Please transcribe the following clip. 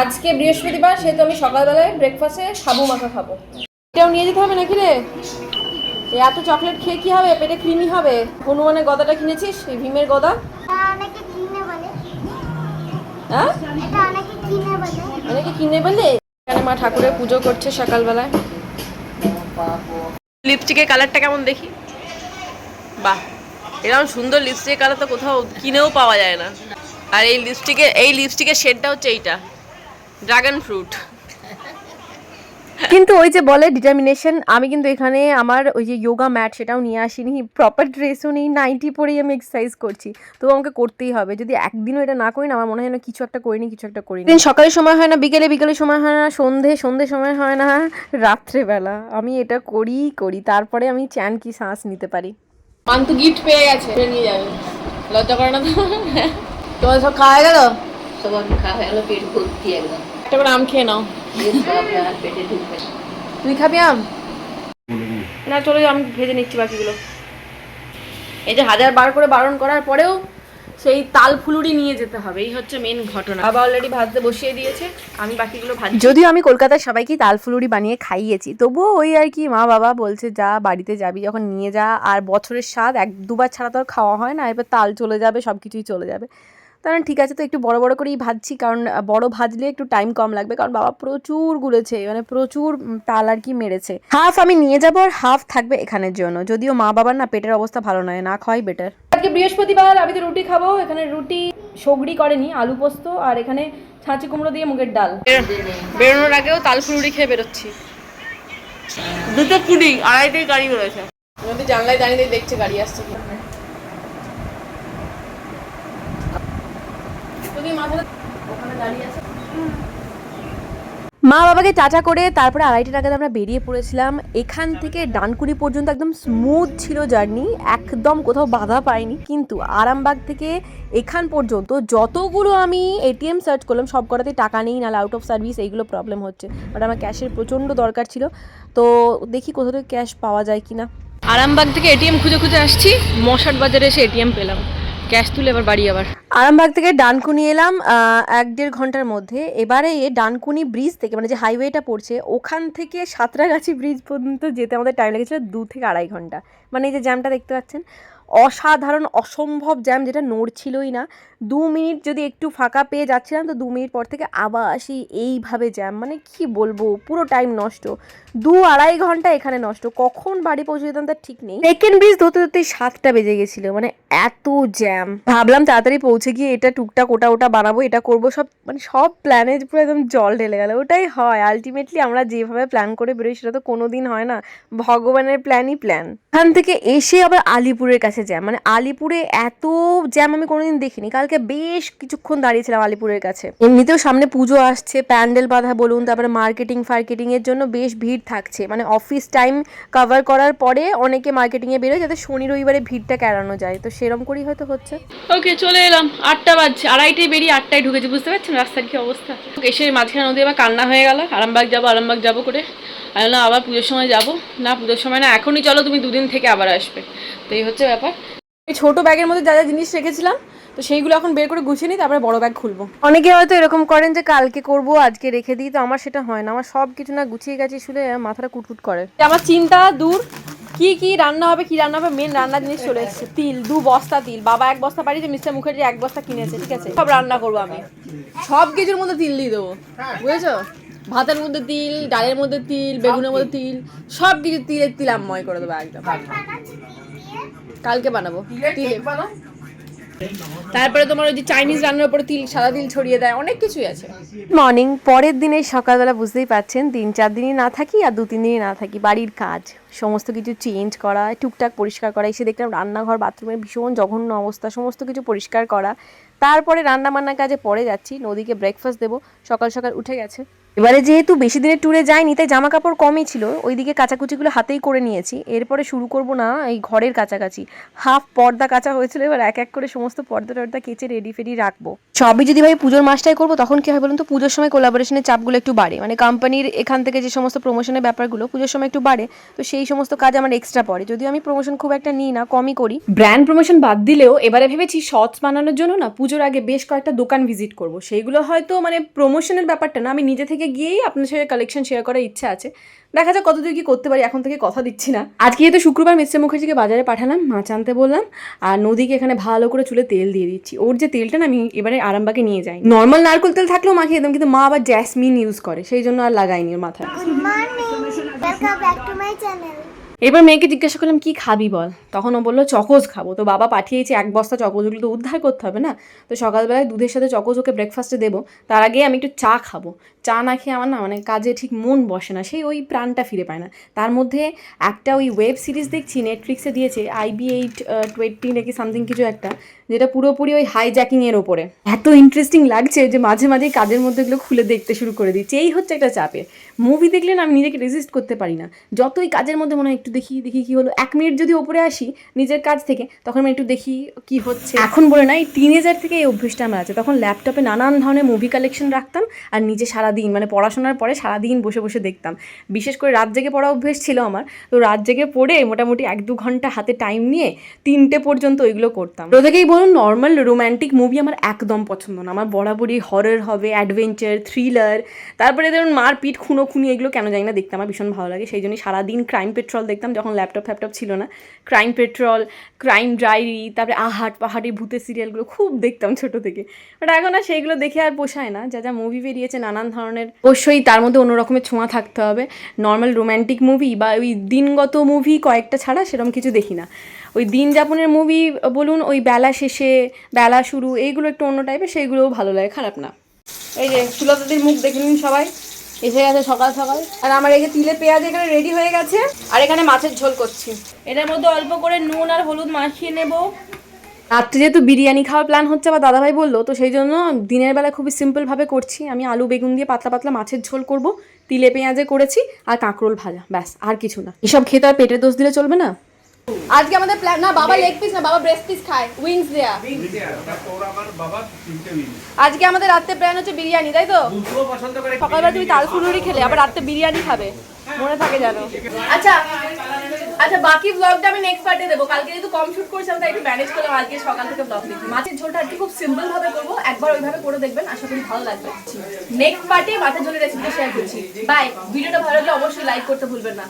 আজকে বৃহস্পতিবার সেহেতু আমি সকালবেলায় ব্রেকফাস্টে সাবু মাখা খাব। এটাও নিয়ে যেতে হবে নাকি রে? এত চকলেট খেয়ে কি হবে? পেটে ক্রিমি হবে। হনুমানের গদাটা কিনেছিস? এই ভীমের গদা? হ্যাঁ অনেকে কিনে বলে। এখানে মা ঠাকুরের পুজো করছে সকালবেলায়। লিপস্টিকের কালারটা কেমন দেখি? বাহ! এরকম সুন্দর লিপস্টিকের কালার তো কোথাও কিনেও পাওয়া যায় না। আর এই লিপস্টিকের এই লিপস্টিকের শেডটা হচ্ছে এইটা। ড্রাগন ফ্রুট কিন্তু ওই যে বলে ডিটারমিনেশন আমি কিন্তু এখানে আমার ওই যে যোগা ম্যাট সেটাও নিয়ে আসিনি প্রপার ড্রেসও নেই নাইটি পরেই আমি এক্সারসাইজ করছি। তো আমাকে করতেই হবে যদি একদিনও এটা না করি না আমার মনে হয় না কিছু একটা করিনি কিছু একটা করিনি। দিন সকালের সময় হয় না বিকেলে বিকেলে সময় হয় না সন্ধে সন্ধে সময় হয় না রাত্রেবেলা। আমি এটা করি করি তারপরে আমি চ্যান কি শ্বাস নিতে পারি। মান্তু গিফট পেয়ে গেছে নিয়ে যাবে। লজ্জা করে না তো? তোমার সব খাওয়া গেল? সব আমি খাওয়া হয়ে গেলো পেট ভর্তি একদম। একটা করে আম খেয়ে নাও। পেটে ঢুকবে তুই খাবি আম? না চলে যাও আমি ভেজে নিচ্ছি বাকিগুলো। এই যে হাজার বার করে বারণ করার পরেও সেই তাল ফুলুরি নিয়ে যেতে হবে এই হচ্ছে মেন ঘটনা। বাবা অলরেডি ভাজতে বসিয়ে দিয়েছে আমি বাকিগুলো ভাজ যদিও আমি কলকাতার সবাইকে তাল ফুলুরি বানিয়ে খাইয়েছি তবুও ওই আর কি মা বাবা বলছে যা বাড়িতে যাবি যখন নিয়ে যা। আর বছরের স্বাদ এক দুবার ছাড়া তো আর খাওয়া হয় না এবার তাল চলে যাবে সব কিছুই চলে যাবে। কারণ ঠিক আছে তো একটু বড় বড় করেই ভাজছি কারণ বড় ভাজলে একটু টাইম কম লাগবে কারণ বাবা প্রচুর গুলেছে মানে প্রচুর তাল আর কি মেরেছে। হাফ আমি নিয়ে যাব আর হাফ থাকবে এখানের জন্য যদিও মা বাবার না পেটের অবস্থা ভালো নয় না খাওয়াই বেটার আজকে বৃহস্পতিবার আমি তো রুটি খাব এখানে রুটি সগড়ি করেনি আলু পোস্ত আর এখানে ছাঁচি কুমড়ো দিয়ে মুগের ডাল। বেরোনোর আগেও তাল ফুলুরি খেয়ে বেরোচ্ছি। দুটো পুডিং আড়াইটাই গাড়ি বেরোছে আমাদের জানলায় দাঁড়িয়ে দেখছে গাড়ি আসছে কি যদি মাথাটা ওখানে দাঁড়িয়ে আছে মা বাবাকে টাটা করে তারপরে আড়াইটে টাকাতে আমরা বেরিয়ে পড়েছিলাম। এখান থেকে ডানকুনি পর্যন্ত একদম স্মুথ ছিল জার্নি একদম কোথাও বাধা পাইনি। কিন্তু আরামবাগ থেকে এখান পর্যন্ত যতগুলো আমি এটিএম সার্চ করলাম সব কটাতেই টাকা নেই নাহলে আউট অফ সার্ভিস এইগুলো প্রবলেম হচ্ছে। বাট আমার ক্যাশের প্রচণ্ড দরকার ছিল। তো দেখি কোথাও থেকে ক্যাশ পাওয়া যায় কি না আরামবাগ থেকে এটিএম খুঁজে খুঁজে আসছি মশাট বাজারে এসে এটিএম পেলাম। ক্যাশ তুলে এবার বাড়ি আবার। আরামবাগ থেকে ডানকুনি এলাম এক দেড় ঘণ্টার মধ্যে। এবারে ডানকুনি ব্রিজ থেকে মানে যে হাইওয়েটা পড়ছে, ওখান থেকে সাঁতরাগাছি ব্রিজ পর্যন্ত যেতে আমাদের টাইম লেগেছিল দু থেকে আড়াই ঘণ্টা। মানে এই যে জ্যামটা দেখতে পাচ্ছেন অসাধারণ, অসম্ভব জ্যাম যেটা নড়ছিলই না। দু মিনিট যদি একটু ফাঁকা পেয়ে যাচ্ছিলাম, তো দু মিনিট পর থেকে আবার আসি এইভাবে জ্যাম মানে কি বলব, পুরো টাইম নষ্ট। দু আড়াই ঘণ্টা এখানে নষ্ট। কখন বাড়ি পৌঁছে যেতাম তার ঠিক নেই। সেকেন্ড ব্রিজ ধরতে ধরতে সাতটা বেজে গেছিল। মানে এত জ্যাম ভাবলাম তাড়াতাড়ি পৌঁছে গিয়ে এটা টুকটাক ওটা ওটা বানাবো, এটা করব, সব মানে সব প্ল্যানে পুরো একদম জল ঢেলে গেল। ওটাই হয়। আলটিমেটলি আমরা যেভাবে প্ল্যান করে বেরোই, সেটা তো কোনোদিন হয় না। ভগবানের প্ল্যানই প্ল্যান এখান থেকে এসে আবার আলিপুরের কাছে জ্যাম মানে আলিপুরে এত জ্যাম আমি কোনোদিন দেখিনি। কালকে বেশ কিছুক্ষণ দাঁড়িয়েছিলাম আলিপুরের কাছে। এমনিতেও সামনে পুজো আসছে, প্যান্ডেল বাঁধা বলুন, তারপরে মার্কেটিং ফার্কেটিং এর জন্য বেশ ভিড় থাকছে। মানে অফিস টাইম কভার করার পরে অনেকে মার্কেটিং এ বেরোয় যাতে শনি, রবিবারে ভিড়টা কেড়ানো যায়। তো সেরম করেই হয়তো হচ্ছে। ওকে চলে এলাম। আটটা বাজছে। আড়াইটায় বেরিয়ে আটটায় ঢুকেছি, বুঝতে পারছেন? রাস্তার কি অবস্থা? এসে মাঝখানে নদী আবার কান্না হয়ে গেল। আরামবাগ যাব আরামবাগ যাব করে। বললাম আবার পুজোর সময় যাব। না, পুজোর সময় না, এখনই চলো, তুমি দুদিন থেকে আবার আসবে। তো এই হচ্ছে ব্যাপার। এই ছোট ব্যাগের মধ্যে যা যা জিনিস রেখেছিলাম তো সেইগুলো এখন বের করে গুছিয়ে নিই তারপরে বড় ব্যাগ খুলবো। অনেকে হয়তো এরকম করেন যে কালকে করব আজকে রেখে দিই। তো আমার সেটা হয় না। আমার সব কিছু না গুছিয়ে গেছে শুলে মাথাটা কুটকুট করে। আমার চিন্তা দূর কি কি রান্না হবে কি রান্না হবে মেন রান্না জিনিস চলে এসেছে। তিল দু বস্তা তিল। বাবা এক বস্তা পাঠিয়েছে মিস্টার মুখার্জি এক বস্তা কিনেছে ঠিক আছে? সব রান্না করব আমি। সব কিছুর মধ্যে তিল দিয়ে দেবো বুঝেছ? ভাতের মধ্যে তিল ডালের মধ্যে তিল বেগুনের মধ্যে তিল সব কিছু তিলের তিলাময় করে দেবো একদম। কালকে বানাবো। তিল তারপরে তোমার ওই যে চাইনিজ রান্নার উপরে তিল সাদা তিল ছড়িয়ে দেয় অনেক কিছুই আছে। মর্নিং পরের দিনে সকালবেলা বুঝতেই পাচ্ছেন তিন চার দিনই না থাকি আর দু তিন দিনই না থাকি বাড়ির কাজ। সমস্ত কিছু চেঞ্জ করা টুকটাক পরিষ্কার করা এসে দেখলাম রান্নাঘর বাথরুমের ভীষণ জঘন্য অবস্থা সমস্ত কিছু পরিষ্কার করা। তারপরে রান্না বান্নার কাজে পরে যাচ্ছি নদীকে ব্রেকফাস্ট দেবো সকাল সকাল উঠে গেছে। এবারে যেহেতু বেশি দিনের ট্যুরে যাইনি, তাই জামা কাপড় কমই ছিল। ওইদিকে কাচাকুচিগুলো হাতেই করে নিয়েছি। এরপরে শুরু করব না এই ঘরের কাছাকাছি। হাফ পর্দা কাচা হয়েছিল, এবার এক এক করে সমস্ত পর্দা টর্দা কেচে রেডি ফেডি রাখব। সবই যদি ভাই পুজোর মাসটাই করব, তখন কি হয় বলুন তো, পুজোর সময় কোলাবোরেশনের চাপগুলো একটু বাড়ে। মানে কোম্পানির এখান থেকে যে সমস্ত প্রমোশনের ব্যাপারগুলো, পুজোর সময় একটু বাড়ে। তো সেই সমস্ত কাজ আমার এক্সট্রা পড়ে। যদিও আমি প্রমোশন খুব একটা নিই না, কমই করি। ব্র্যান্ড প্রমোশন বাদ দিলেও, এবারে ভেবেছি শর্টস বানানোর জন্য না, পুজোর আগে বেশ কয়েকটা দোকান ভিজিট করব। সেইগুলো হয়তো মানে প্রমোশনের ব্যাপারটা না, আমি নিজে থেকে গিয়েই আপনার সাথে কালেকশন শেয়ার করার ইচ্ছা আছে। দেখা যাক কতদূর কি করতে পারি এখন থেকে কথা দিচ্ছি না। আজকে যেহেতু শুক্রবার মিস্টার মুখার্জিকে বাজারে পাঠালাম মাছ আনতে বললাম আর নদীকে এখানে ভালো করে চুলে তেল দিয়ে দিচ্ছি। ওর যে তেলটা না আমি এবারে আরামবাগে নিয়ে যাই। নর্মাল নারকেল তেল থাকলেও মাখিয়ে দিতাম কিন্তু মা আবার জ্যাসমিন ইউজ করে সেই জন্য আর লাগাইনি ওর মাথায়। এবার মেয়েকে জিজ্ঞাসা করলাম কি খাবি বল? তখন ও বলল চকোজ খাব। তো বাবা পাঠিয়েছে এক বস্তা চকোজ ওগুলো তো উদ্ধার করতে হবে না? তো সকালবেলায় দুধের সাথে চকোজ ওকে ব্রেকফাস্টে দেবো। তার আগে আমি একটু চা খাব। চা না খেয়ে আমার না মানে কাজে ঠিক মন বসে না, সেই ওই প্রাণটা ফিরে পায় না। তার মধ্যে একটা ওই ওয়েব সিরিজ দেখছি নেটফ্লিক্সে দিয়েছে আইবি এইট টোয়েন্টি নাকি সামথিং কিছু একটা, যেটা পুরোপুরি ওই হাইজ্যাকিংয়ের ওপরে। এত ইন্টারেস্টিং লাগছে যে মাঝে মাঝে কাজের মধ্যে এগুলো খুলে দেখতে শুরু করে দিচ্ছি। এই হচ্ছে একটা চাপের। মুভি দেখলে না আমি নিজেকে রেজিস্ট করতে পারি না। যতই কাজের মধ্যে মনে হয় একটু দেখি দেখি কি হলো, এক মিনিট যদি ওপরে আসি নিজের কাজ থেকে, তখন আমি একটু দেখি কি হচ্ছে। এখন বলে না, এই টিনেজার থেকে এই অভ্যেসটা আমার আছে। তখন ল্যাপটপে নানান ধরনের মুভি কালেকশন রাখতাম আর নিজে সারাদিন মানে পড়াশোনার পরে সারাদিন বসে বসে দেখতাম। বিশেষ করে রাত জেগে পড়া অভ্যেস ছিল আমার। তো রাত জেগে পড়ে মোটামুটি এক দু ঘণ্টা হাতে টাইম নিয়ে তিনটে পর্যন্ত ওইগুলো করতাম। প্রত্যেকেই বলুন নর্মাল রোম্যান্টিক মুভি আমার একদম পছন্দ না। আমার বরাবরই হরর হবে অ্যাডভেঞ্চার থ্রিলার তারপরে ধরুন মারপিট খুনো খুনি এগুলো কেন জানি না দেখতে আমার ভীষণ ভালো লাগে। সেই জন্যই সারাদিন ক্রাইম পেট্রোল দেখতাম যখন ল্যাপটপ ফ্যাপটপ ছিল না। ক্রাইম পেট্রোল ক্রাইম ডায়েরি তারপরে আহাট পাহাড়ি ভূতের সিরিয়ালগুলো খুব দেখতাম ছোট থেকে। বাট এখন আর সেইগুলো দেখে আর পোষায় না। যা যা মুভি বেরিয়েছে, নানান ধরনের, অবশ্যই তার মধ্যে অন্য রকমের ছোঁয়া থাকতে হবে। নর্মাল রোম্যান্টিক মুভি বা ওই দিনগত মুভি কয়েকটা ছাড়া সেরকম কিছু দেখি না। ওই দিন যাপনের মুভি বলুন, ওই বেলা শেষে, বেলা শুরু, এইগুলো একটু অন্য টাইপের সেইগুলোও ভালো লাগে, খারাপ না। এই যে সুলতাদির মুখ দেখে নিন সবাই, এসে গেছে সকাল সকাল। আর আমার যে তিলে পেঁয়াজ এখানে রেডি হয়ে গেছে, আর এখানে মাছের ঝোল করছি। এটার মধ্যে অল্প করে নুন আর হলুদ মাখিয়ে নেব। রাত্রে যেহেতু বিরিয়ানি খাওয়ার প্ল্যান হচ্ছে, আমার দাদাভাই বলল, তো সেই জন্য দিনের বেলা খুবই সিম্পলভাবে করছি। আমি আলু, বেগুন দিয়ে পাতলা পাতলা মাছের ঝোল করব, তিলে পেঁয়াজে করেছি আর কাঁকরোল ভাজা, ব্যাস, আর কিছু না। এসব খেতে আর পেটের দোষ দিলে চলবে না? আজকে আমাদের প্ল্যান না, বাবা লেগ পিস না, বাবা ব্রেস্ট পিস খায় উইংস দেয়া। আজকে আমাদের রাত্রে প্ল্যান হচ্ছে বিরিয়ানি, তাই তো? সকালবেলা তুমি তাল ফুলুরি খেলে, আবার রাত্রে বিরিয়ানি খাবে। মনে থাকে জানো আচ্ছা আচ্ছা বাকি ব্লগটা আমি নেক্সট পার্টে দেবো। কালকে যেহেতু কম শুট করছিলাম তাই একটু ম্যানেজ করলাম। আজকে সকাল থেকে ব্লগ দেখি মাছের ঝোলটা কি খুব সিম্পল ভাবে করব। একবার ওইভাবে করে দেখবেন। আশা করি ভালো লাগবে। নেক্সট পার্টে মাছের ঝোলের রেসিপিটা শেয়ার করছি। বাই ভিডিওটা ভালো লাগলে অবশ্যই লাইক করতে ভুলবেন না।